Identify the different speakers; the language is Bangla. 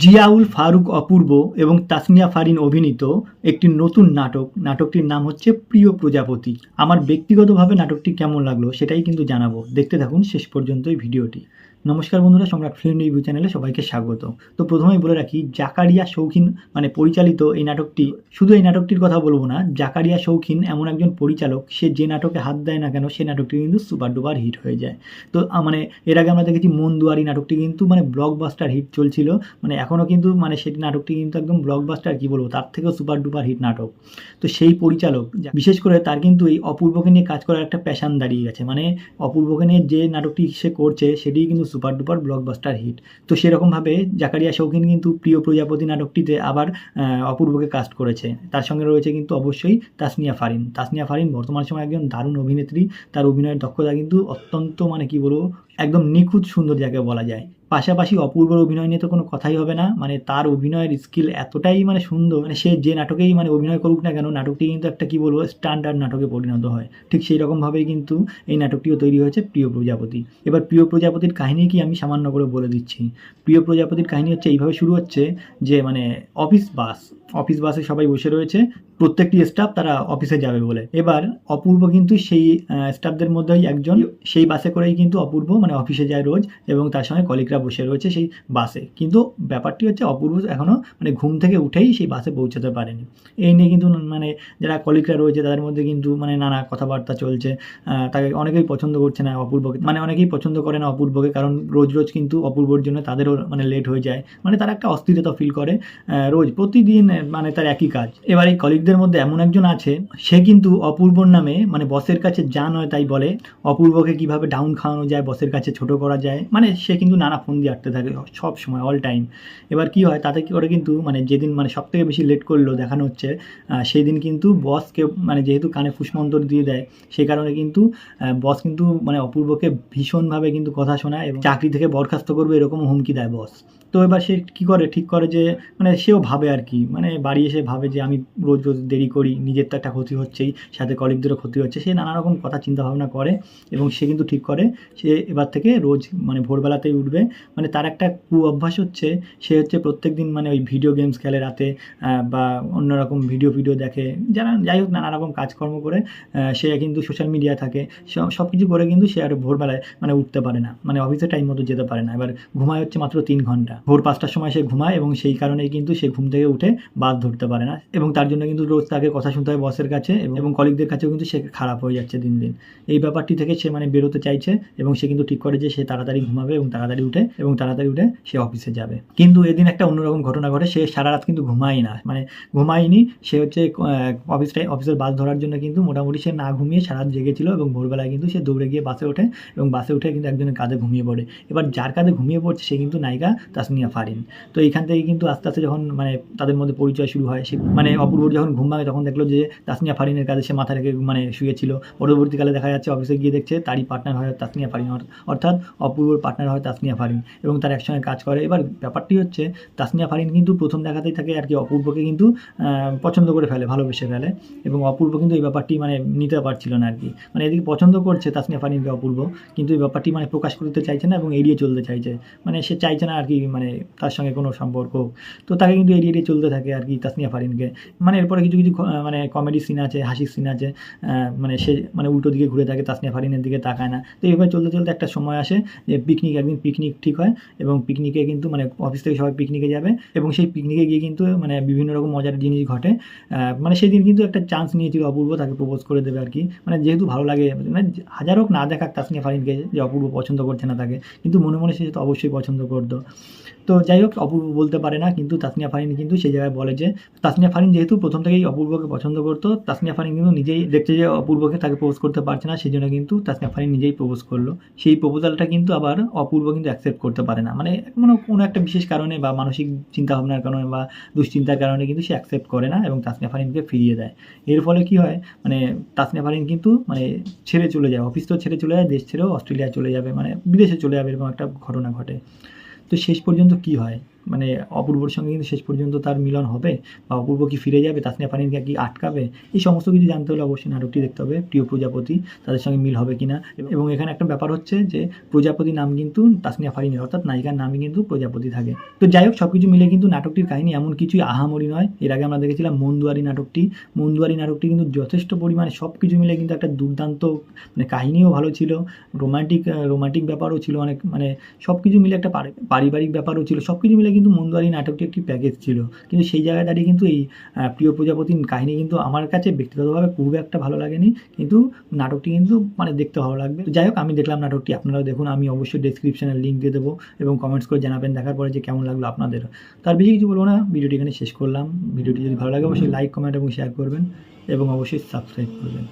Speaker 1: জিয়াউল ফারুক অপূর্ব এবং তাসমিয়া ফারিন অভিনীত একটি নতুন নাটক। নাটকটির নাম হচ্ছে প্রিয় প্রজাপতি। আমার ব্যক্তিগতভাবে নাটকটি কেমন লাগল সেটাই কিন্তু জানাব। দেখতে থাকুন শেষ পর্যন্ত এই ভিডিওটি। নমস্কার বন্ধুরা, সম্রাট ফিল্ম রিভিউ চ্যানেলে সবাইকে স্বাগত। তো প্রথমেই বলে রাখি, জাকারিয়া শৌখিন মানে পরিচালিত এই নাটকটি, শুধু এই নাটকটির কথা বলব না, জাকারিয়া শৌখিন এমন একজন পরিচালক, সে যে নাটকে হাত দেয় না কেন সেই নাটকটি কিন্তু সুপার ডুপার হিট হয়ে যায়। তো মানে এর আগে আমরা দেখেছি মন দুয়ারি নাটকটি কিন্তু মানে ব্লকবাস্টার হিট চলছিল মানে এখনও কিন্তু মানে সেটি নাটকটি কিন্তু একদম ব্লকবাস্টার কি বলব, তার থেকেও সুপার ডুপার হিট নাটক। তো সেই পরিচালক বিশেষ করে তার কিন্তু এই অপূর্বকে নিয়ে কাজ করার একটা প্যাশান দাঁড়িয়ে গেছে মানে অপূর্বকে নিয়ে যে নাটকটি সে করছে সেটি কিন্তু সুপার ডুপার ব্লকবাস্টার হিট। তো সেরকমভাবে জাকারিয়া শৌখিন কিন্তু প্রিয় প্রজাপতি নাটকটিতে আবার অপূর্বকে কাস্ট করেছে। তার সঙ্গে রয়েছে কিন্তু অবশ্যই তাসনিয়া ফারিন। তাসনিয়া ফারিন বর্তমান সময় একজন দারুণ অভিনেত্রী। তার অভিনয়ের দক্ষতা কিন্তু অত্যন্ত মানে কি বলব, একদম নিখুঁত সুন্দর যাকে বলা যায়। পাশাপাশি অপূর্বর অভিনয় নিয়ে তো কোনো কথাই হবে না। মানে তার অভিনয়ের স্কিল এতটাই মানে সুন্দর মানে সে যে নাটকেই মানে অভিনয় করুক না কেন, নাটকটি কিন্তু একটা কী বলব স্ট্যান্ডার্ড নাটকে পরিণত হয়। ঠিক সেই রকমভাবেই কিন্তু এই নাটকটিও তৈরি হয়েছে প্রিয় প্রজাপতি। এবার প্রিয় প্রজাপতির কাহিনী কি আমি সামান্য করে বলে দিচ্ছি। প্রিয় প্রজাপতির কাহিনী হচ্ছে এইভাবে শুরু হচ্ছে যে মানে অফিস বাস অফিস বাসে সবাই বসে রয়েছে। প্রত্যেকটি স্টাফ তারা অফিসে যাবে বলে। এবার অপূর্ব কিন্তু সেই স্টাফদের মধ্যেই একজন। সেই বাসে করেই কিন্তু অপূর্ব মানে অফিসে যায় রোজ এবং তার সঙ্গে কলিকরা বসে রয়েছে সেই বাসে কিন্তু ব্যাপারটি হচ্ছে অপূর্ব এখনও মানে ঘুম থেকে উঠেই সেই বাসে পৌঁছাতে পারেনি। এই নিয়ে কিন্তু মানে যারা কলিকরা রয়েছে তাদের মধ্যে কিন্তু মানে নানা কথাবার্তা চলছে। তাকে অনেকেই পছন্দ করছে না অপূর্বকে মানে অনেকেই পছন্দ করে না অপূর্বকে কারণ রোজ রোজ কিন্তু অপূর্বর জন্য তাদেরও মানে লেট হয়ে যায়। মানে তারা একটা অস্থিরতা ফিল করে রোজ প্রতিদিন মানে তার একই কাজ। এবার এই কলিগদের মধ্যে এমন একজন আছে সে কিন্তু অপূর্বর নামে মানে বসের কাছে যা নয় তাই বলে, অপূর্বকে কীভাবে ডাউন খাওয়ানো যায়, বসের কাছে ছোট করা যায় মানে সে কিন্তু নানা ফোন দিয়ে আটতে থাকে সব সময় অল টাইম এবার কি হয়, তাতে কি করে কিন্তু মানে যেদিন মানে সব থেকে বেশি লেট করল দেখানো হচ্ছে সেই দিন কিন্তু বসকে মানে যেহেতু কানে ফুসমন্তর দিয়ে দেয় সেই কারণে কিন্তু বস কিন্তু মানে অপূর্বকে ভীষণভাবে কিন্তু কথা শোনায় এবং চাকরি থেকে বরখাস্ত করবে এরকম হুমকি দেয় বস। তো এবার সে কী করে, ঠিক করে যে মানে সেও ভাবে আর কি মানে বাড়ি এসে ভাবে যে আমি রোজ রোজ দেরি করি, নিজের তো একটা ক্ষতি হচ্ছেই, সাথে কলিগদেরও ক্ষতি হচ্ছে, সে নানা রকম কথা চিন্তা ভাবনা করে এবং সে কিন্তু ঠিক করে, সে এবার থেকে রোজ মানে ভোরবেলাতেই উঠবে মানে তার একটা কু অভ্যাস হচ্ছে, সে হচ্ছে প্রত্যেক দিন মানে ওই ভিডিও গেমস খেলে রাতে বা অন্যরকম ভিডিও ভিডিও দেখে, যারা যাই হোক নানা রকম কাজকর্ম করে সে কিন্তু সোশ্যাল মিডিয়া থাকে, সব কিছু করে কিন্তু সে আর ভোরবেলায় মানে উঠতে পারে না মানে অফিসে টাইম মতো যেতে পারে না, এবার ঘুমায় হচ্ছে মাত্র তিন ঘণ্টা, ভোর পাঁচটার সময় সে ঘুমায় এবং সেই কারণেই কিন্তু সে ঘুম থেকে উঠে বাস ধরতে পারে না, এবং তার জন্য কিন্তু রোজ তাকে কথা শুনতে হয় বসের কাছে এবং- কলিগদের কাছেও কিন্তু সে খারাপ হয়ে যাচ্ছে দিন দিন। এই ব্যাপারটি থেকে সে মানে বেরোতে চাইছে এবং সে কিন্তু ঠিক করে যে সে তাড়াতাড়ি ঘুমাবে এবং তাড়াতাড়ি উঠে এবং তাড়াতাড়ি উঠে সে অফিসে যাবে। কিন্তু এদিন একটা অন্যরকম ঘটনা ঘটে সে সারা রাত কিন্তু ঘুমায় না। মানে ঘুমায়নি সে হচ্ছে অফিসটাই অফিসের বাস ধরার জন্য কিন্তু মোটামুটি সে না ঘুমিয়ে সারা রাত জেগেছিল এবং ভোরবেলায় কিন্তু সে দৌড়ে গিয়ে বাসে ওঠে এবং বাসে উঠে কিন্তু একজনের কাঁধে ঘুমিয়ে পড়ে। এবার যার কাঁধে ঘুমিয়ে পড়ছে সে কিন্তু নায়িকা তাসমিয়া ফারিন। তো এইখান থেকে কিন্তু আস্তে আস্তে যখন মানে তাদের মধ্যে পরিচয় শুরু হয় সে মানে অপূর্ব যখন ঘুম ভাঙে তখন দেখল যে তাসমিয়া ফারিনের কাছে সে মাথা রেখে মানে শুয়েছিল। পরবর্তীকালে দেখা যাচ্ছে অফিসে গিয়ে দেখছে তারই পার্টনার হয় তাসমিয়া ফারিন। অর- অর্থাৎ অপূর্বর পার্টনার হয় তাসমিয়া ফারিন এবং তার একসঙ্গে কাজ করে। এবার ব্যাপারটি হচ্ছে তাসমিয়া ফারিন কিন্তু প্রথম দেখাতেই থাকে আর কি অপূর্বকে কিন্তু পছন্দ করে ফেলে, ভালোবেসে ফেলে এবং অপূর্ব কিন্তু এই ব্যাপারটি মানে নিতে পারছিল না আর কি। মানে এদিকে পছন্দ করছে তাসমিয়া ফারিনকে অপূর্ব কিন্তু এই ব্যাপারটি মানে প্রকাশ করতে চাইছে না এবং এড়িয়ে চলতে চাইছে। মানে সে চাইছে না আর কি মানে তার সঙ্গে কোনো সম্পর্ক। তো তাকে কিন্তু এড়িয়ে এড়িয়ে চলতে থাকে আর কি তাসনিয়া ফারিনকে। মানে এরপরে কিছু কিছু মানে কমেডি সিন আছে, হাসির সিন আছে মানে সে মানে উল্টো দিকে ঘুরে থাকে, তাসনিয়া ফারিনের দিকে তাকায় না। তো এইভাবে চলতে চলতে একটা সময় আসে যে পিকনিক একদিন পিকনিক ঠিক হয় এবং পিকনিকে কিন্তু মানে অফিস থেকে সবাই পিকনিকে যাবে এবং সেই পিকনিকে গিয়ে কিন্তু মানে বিভিন্ন রকম মজার জিনিস ঘটে। মানে সেদিন কিন্তু একটা চান্স নিয়েছিল অপূর্ব তাকে প্রপোজ করে দেবে আর কি। মানে যেহেতু ভালো লাগে মানে হাজার হোক না দেখাক তাসনিয়া ফারিনকে যে অপূর্ব পছন্দ করছে না তাকে, কিন্তু মনে মনে সে তো অবশ্যই পছন্দ করতো। তো যাই হোক, অপূর্ব বলতে পারে না, কিন্তু তাসনিয়া ফারিন কিন্তু সেই জায়গায় বলে যে, তাসনিয়া ফারিন যেহেতু প্রথম থেকেই অপূর্বকে পছন্দ করতো। তাসনিয়া ফারিন কিন্তু নিজেই দেখছে যে অপূর্বকে তাকে প্রপোজ করতে পারছে না সেই জন্য কিন্তু তাসনিয়া ফারিন নিজেই প্রপোজ করল। সেই প্রপোজালটা কিন্তু আবার অপূর্ব কিন্তু অ্যাকসেপ্ট করতে পারে না। মানে কোনো কোনো একটা বিশেষ কারণে বা মানসিক চিন্তাভাবনার কারণে বা দুশ্চিন্তার কারণে কিন্তু সে অ্যাকসেপ্ট করে না এবং তাসনিয়া ফারিনকে ফিরিয়ে দেয়। এর ফলে কি হয় মানে তাসনিয়া ফারিন কিন্তু মানে ছেড়ে চলে যায়। অফিস তো ছেড়ে চলে যায়, দেশ ছেড়েও অস্ট্রেলিয়া চলে যাবে মানে বিদেশে চলে যাবে এরকম একটা ঘটনা ঘটে। তো শেষ পর্যন্ত কি হয়? মানে অপূর্বর সঙ্গে কিন্তু শেষ পর্যন্ত তার মিলন হবে বা অপূর্ব কি ফিরে যাবে তাসনিয়া ফারিনকে কি আটকাবে এই সমস্ত কিছু জানতে হলে অবশ্যই নাটকটি দেখতে হবে প্রিয় প্রজাপতি তাদের সঙ্গে মিল হবে কিনা। এবং এখানে একটা ব্যাপার হচ্ছে যে প্রজাপতি নাম কিন্তু তাসনিয়া ফারিনের অর্থাৎ নায়িকার নামই কিন্তু প্রজাপতি থাকে। তো যাই হোক সব কিছু মিলে কিন্তু নাটকটির কাহিনী এমন কিছুই আহামরি নয়। এর আগে আমরা দেখেছিলাম মন্দুয়ারি নাটকটি। মন্দুয়ারি নাটকটি কিন্তু যথেষ্ট পরিমাণে সব কিছু মিলে কিন্তু একটা দুর্দান্ত মানে কাহিনীও ভালো ছিল রোমান্টিক রোমান্টিক ব্যাপারও ছিল অনেক মানে সব কিছু মিলে একটা পারিবারিক ব্যাপারও ছিল সব কিছু মিলে কিন্তু মন্দুয়ারি নাটকটি একটি প্যাকেজ ছিল। কিন্তু সেই জায়গায় দাঁড়িয়ে কিন্তু এই প্রিয় প্রজাপতির কাহিনী কিন্তু আমার কাছে ব্যক্তিগতভাবে খুব একটা ভালো লাগেনি। কিন্তু নাটকটি কিন্তু মানে দেখতে ভালো লাগবে। যাই হোক, আমি দেখলাম নাটকটি। আপনারাও দেখুন, আমি অবশ্যই ডেসক্রিপশনে লিঙ্ক দিয়ে দেবো এবং কমেন্টস করে জানাবেন। দেখার পরে যে কেমন লাগল আপনাদের। তার বেশি কিছু বলব না। ভিডিওটি এখানে শেষ করলাম। ভিডিওটি যদি ভালো লাগে, অবশ্যই লাইক কমেন্ট এবং শেয়ার করবেন এবং অবশ্যই সাবস্ক্রাইব করবেন।